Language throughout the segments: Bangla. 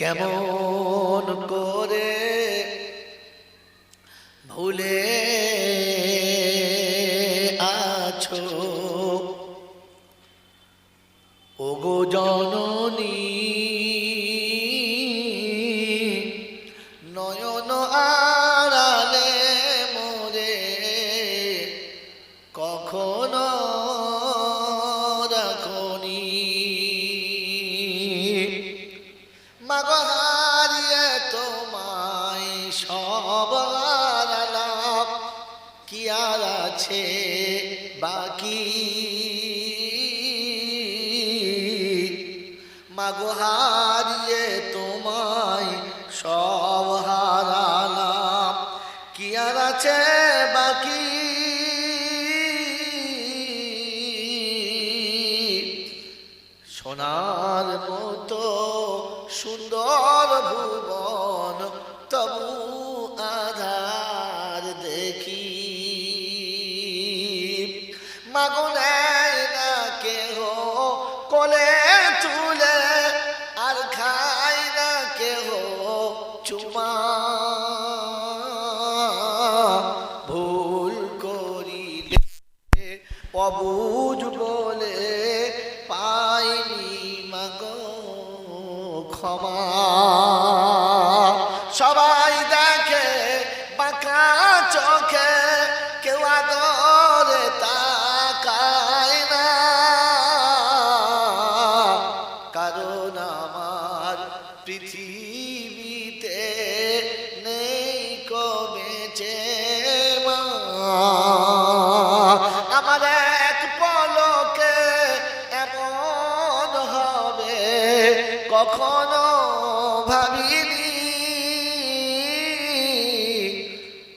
কেমন করে? ভুলে মাগো না কেহ, কোলে তুলে আর খায় না কেহ, চুমা ভুল করিলে অবুজ বলে পাইনি মাগো ক্ষমা। সবাই দেখে বাঁকা চোখে কেউ আদরে কখনো ভাবিনি।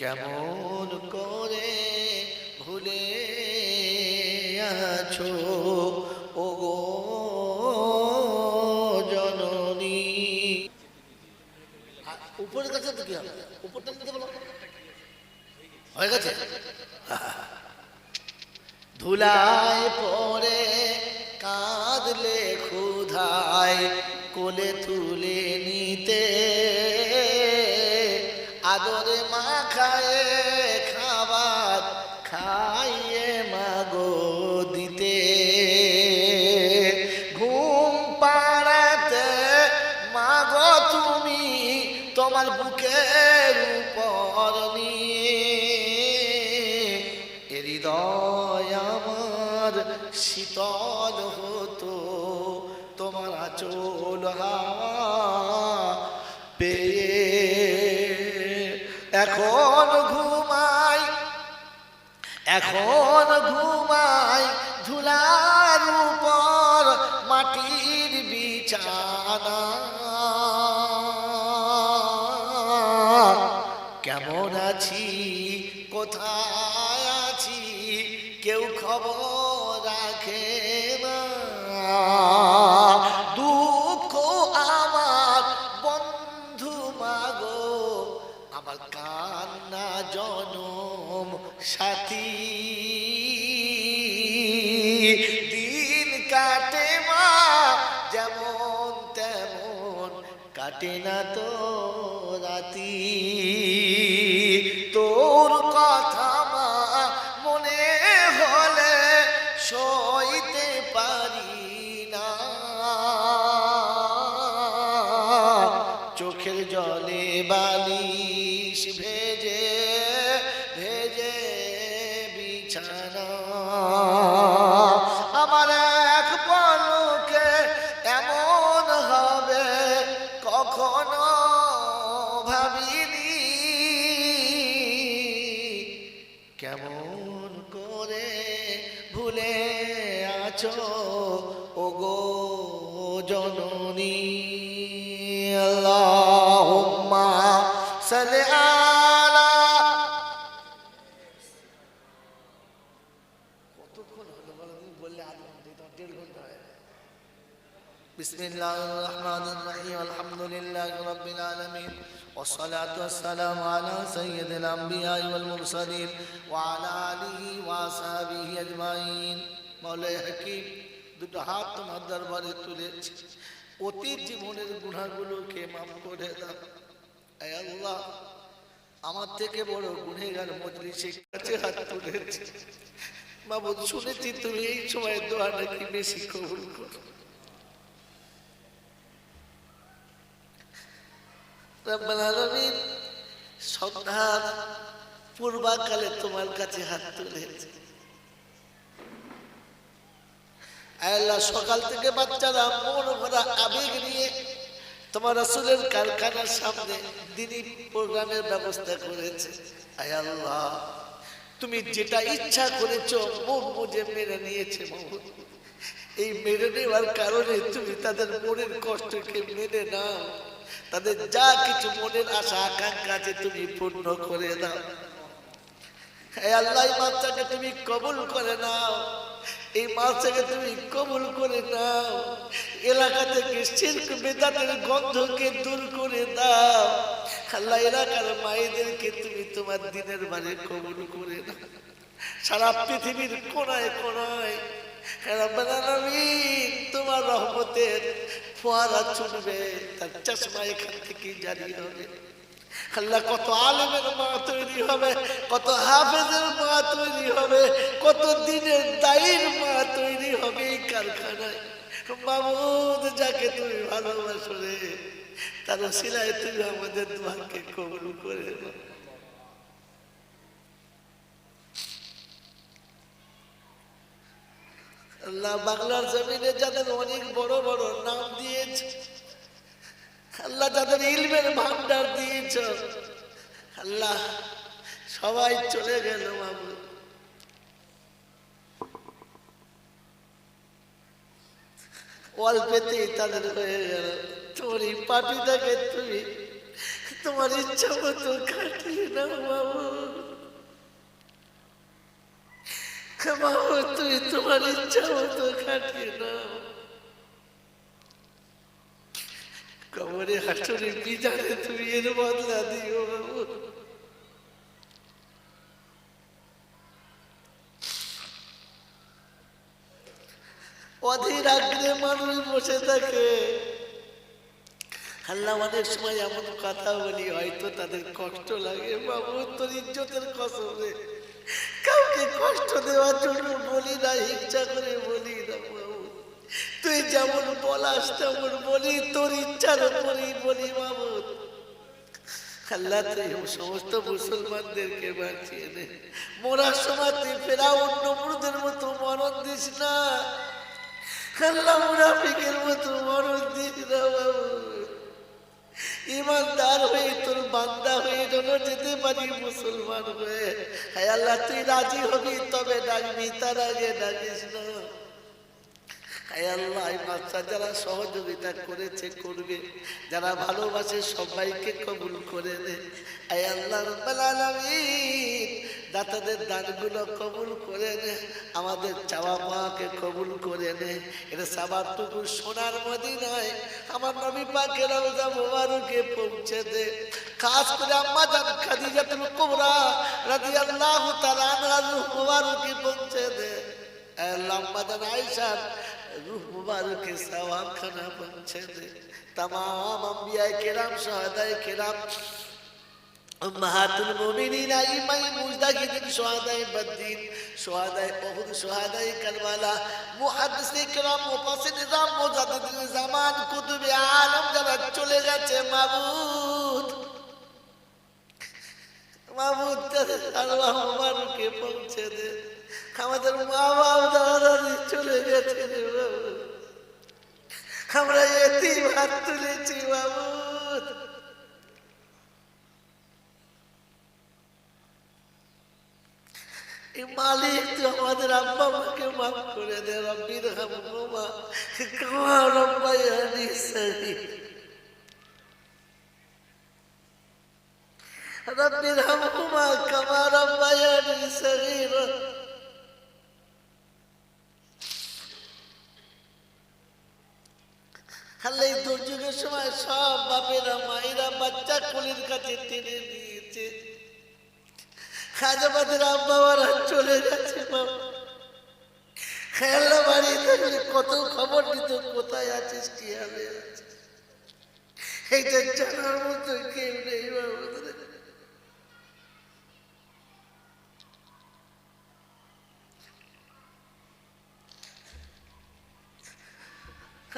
কেমন করে ভুলে আছো? ও গো জননী উপরের কাছে তো কি হবে? উপরটা নিতে বলো। হয়ে গেছে? ধুলায় পরে কাঁদলে ক্ষুধায় কোলে তুলে নিতে। আদরে মা খায়ে খাবার, খাইয়ে মাগো দিতে। ঘুম পাড়াতে, মাগো তুমি তোমার বুকের উপর নিয়ে। হৃদয় আমার শীতল হাওয়া পেয়ে এখন ঘুমাই এখন ঘুমাই ধুলার উপর মাটির বিছানা। কেমন আছি, কোথায় আছি, কেউ খবর রাখে না। দুঃখ আমার বন্ধু মাগো, আমার কান্না জনম সাথী। দিন কাটে মা, যেমন তেমন কাটে না তো রাতি। জননী আল্লাহুম্মা সাল্লি আলা কতক্ষণ হলো বলো তুমি বললে আধ ঘন্টা তোমার দেড় ঘন্টা হয়ে গেছে। بسم الله الرحمن الرحيم الحمد لله رب العالمين والصلاة والسلام على سيد الأنبياء والمرسلين وعلى آله وأصحابه أجمعين مولاي حكيم দুটো হাত তোমার দরবারে তুলেছি। অতীত জীবনের গুণাগুলোকে মাফ করে দাও। আল্লাহ, আমার থেকে বড় গুণেগার মজলিসের কাছে হাত তুলেছে। বাবু শুনেছি তুমি এই সময় দোয়া নাকি বেশি কবুল করো? সন্ধ্যার পূর্বাকালে তোমার কাছে হাত তুলেছে। আল্লাহ সকাল থেকে বাচ্চারা মন ভরা আবেগ নিয়ে তোমার রাসূলের কারখানার সামনে দিনই প্রোগ্রামের ব্যবস্থা করেছে। আয় আল্লাহ, তুমি যেটা ইচ্ছা করেছ মুখ বুঝে মেনে নিয়েছে এই মেনে নেওয়ার কারণে তুমি তাদের মনের কষ্টকে মেনে নাও। তাদের যা কিছু মনের আশা, আকাঙ্ক্ষা আছে তুমি পূর্ণ করে দাও। আল্লাহ বাচ্চাকে তুমি কবুল করে নাও। এই বাচ্চাকে তুমি কবুল করে নাও। এলাকা থেকে শিল্প বেদাতের গন্ধকে দূর করে দাও। আল্লাহ এলাকার মায়েদেরকে তুমি তোমার দিনের বারে কবুল করে নাও। সারা পৃথিবীর কোনায় কোনায়। তোমার রহমতের ফোয়ারা চুনবে তার চশমা এখান থেকে জারি হবে। আল্লাহ কত আলেমের মা তৈরি হবে, কত হাফেজের মা তৈরি হবে, কত দিনের দায়ীর মা তৈরি হবে এই কারখানায়। মামুদ, যাকে তুমি ভালোবাসো রে, তার সিলাই তুমি আমাদের দোয়াকে কবুল করে বাংলার জমিনে যাদের অনেক বড় বড় নাম দিয়েছে আল্লাহ তাদের ইলমের ভান্ডার দিয়েছ, আল্লাহ সবাই চলে গেল বাবু। অল্পেতেই তাদের হয়ে গেল। তোমার এই পাপিটাকে তুমি, তোমার ইচ্ছা মতো কাটিয়ে নাও বাবু। বাবু, তুমি তোমার ইচ্ছা মতো কাটিয়ে নাও। কবরে হাসরে বিজানে তুমি এর বদলা দিও অধীর আগ্রে মানুষ বসে থাকে। আল্লাহ অনেক সময় এমন কথা বলি, হয়তো তাদের কষ্ট লাগে। বাবু, তোর ইজ্জতের কসমে কাউকে কষ্ট দেওয়ার জন্য বলি না, হিংসা করে বলি না। তুই যেমন বলাস তেমন বলি, তোর ইচ্ছার উপরই বলি বাবু আল্লাহ, তুই সমস্ত মুসলমানদেরকে বাঁচিয়ে মরার সময় তুই ফেরা অন্য মতো মরণ দিস না। আল্লাহ, মুনাফিকের মতো মরণ দিস না বাবু ইমানদার হয়ে, তোর বান্দা হয়ে, যেন যেতে পারি মুসলমান হয়ে আল্লাহ, তুই রাজি হবি, তবে ডাকবি, তার আগে ডাকিস না। আল্লাহ বাচ্চা যারা সহযোগিতা করেছে, করবে। যারা ভালোবাসে, সবাইকে কবুল করে দে আল্লাহ দাতাদের দানগুলো কবুল করে নে। আমাদের চাওয়া পাওয়াকে কবুল করে নে। এটা সাবারটুকু সোনার মদিনায় আমার নবী পাকের রওজা মোবারকে পৌঁছে দে। খাস করে আম্মা জান খাদিজাতুল কুবরা রাদিয়াল্লাহু তাআলা আনহা মোবারকে পৌঁছে দে। আল্লাহ, আম্মা জান আয়েশার रूह मुबारक के सवाब खाना पहुंचे दे तमाम अंबिया किराम शहदाए किराम उम्महातुल मुमिनीन इमाम मुजदाहिदीन शुहदाए बद्दीन शुहदाए उहुद शुहदाए करबला मुहद्दिस किराम मुफासिर निजाम मुजाद्दिद জামান কুতুবে আলম যারা চলে গেছে মাবুদ মাবুদ তাদের আল্লাহ মুবারকে পৌঁছে দে আমাদের মা বাপ দাদা চলে গেছে আমরা এতেই ভাত তুলেছি বাবু। মালিক তো আমাদের আব্বা মাকে মাফ করে দে, রব্বির হামহুমা কামা রব্বায়ানি সগীর রব্বির হামহুমা কামা রব্বায়ানি সগীরা খালে দুর্যোগের সময় সব বাপেরা, মায়েরা বাচ্চা কুলির কাছে টেনে নিয়েছে। খাজাবাদের আব্বাবারা চলে গেছে বাবা খেলা বাড়ি থাকলে কত খবর দিত, কোথায় আছিস, কি হবে এইটা জানার মতো কেউ নেই বাবা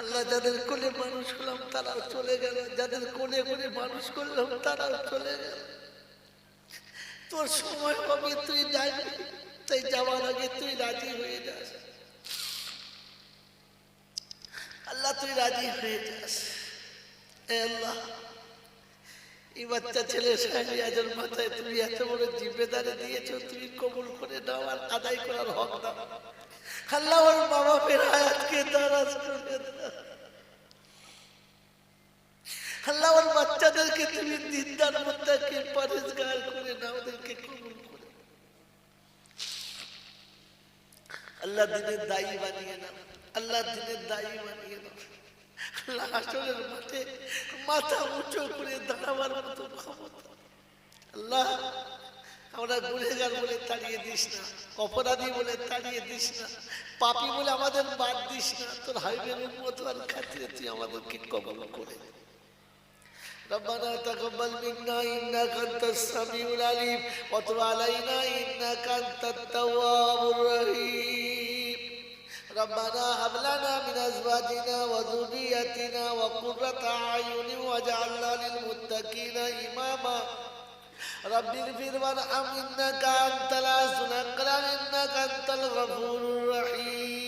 আল্লাহ যাদের কোলে মানুষ হলাম তারাও চলে গেল যাদের কোলে কোলে মানুষ করলাম তারাও চলে গেল। তোর সময় হবে, তুই যাবি তাই যাওয়ার আগে তুই রাজি হয়ে যাস। আল্লাহ, তুই রাজি হয়ে যাস। আল্লাহ, এই বাচ্চা ছেলে শাহরিয়াজের মাথায় তুমি এত বড় জিম্মেদারি দিয়েছ, তুমি কবুল করে দাও আর আদায় করার হক দাও। আল্লাহ, ওর বাবা ফের আয়াতকে দারাজ করে দাও আল্লাহ, ওর তুমি দিনদার মুদ্দাকে পরিষ্কার করে নাও ওদেরকে কবুল করে। আল্লাহ দিনের দায়ী বানিয়ে নাও, আল্লাহ দিনের দায়ী বানিয়ে নাও। আল্লাহ মাঠে মাথা উঁচু করে দাঁড়াবার মতো আল্লাহ, আমরা গুনেগার বলে তাড়িয়ে দিস না, অপরাধী বলে তাড়িয়ে দিস না, পাপি বলে আমাদের বাদ দিস না, তোর হাইবের মতো আর খাতিরে তুই আমাদেরকে কবল করে। ربنا تقبل منا إنك أنت السميع العليم وتب علينا إنك أنت التواب الرحيم. ربنا هب لنا من أزواجنا وذريتنا وقرة أعين واجعلنا للمتقين إماما. رب اغفر وارحم إنك أنت العزيز الأكرم إنك أنت الغفور الرحيم.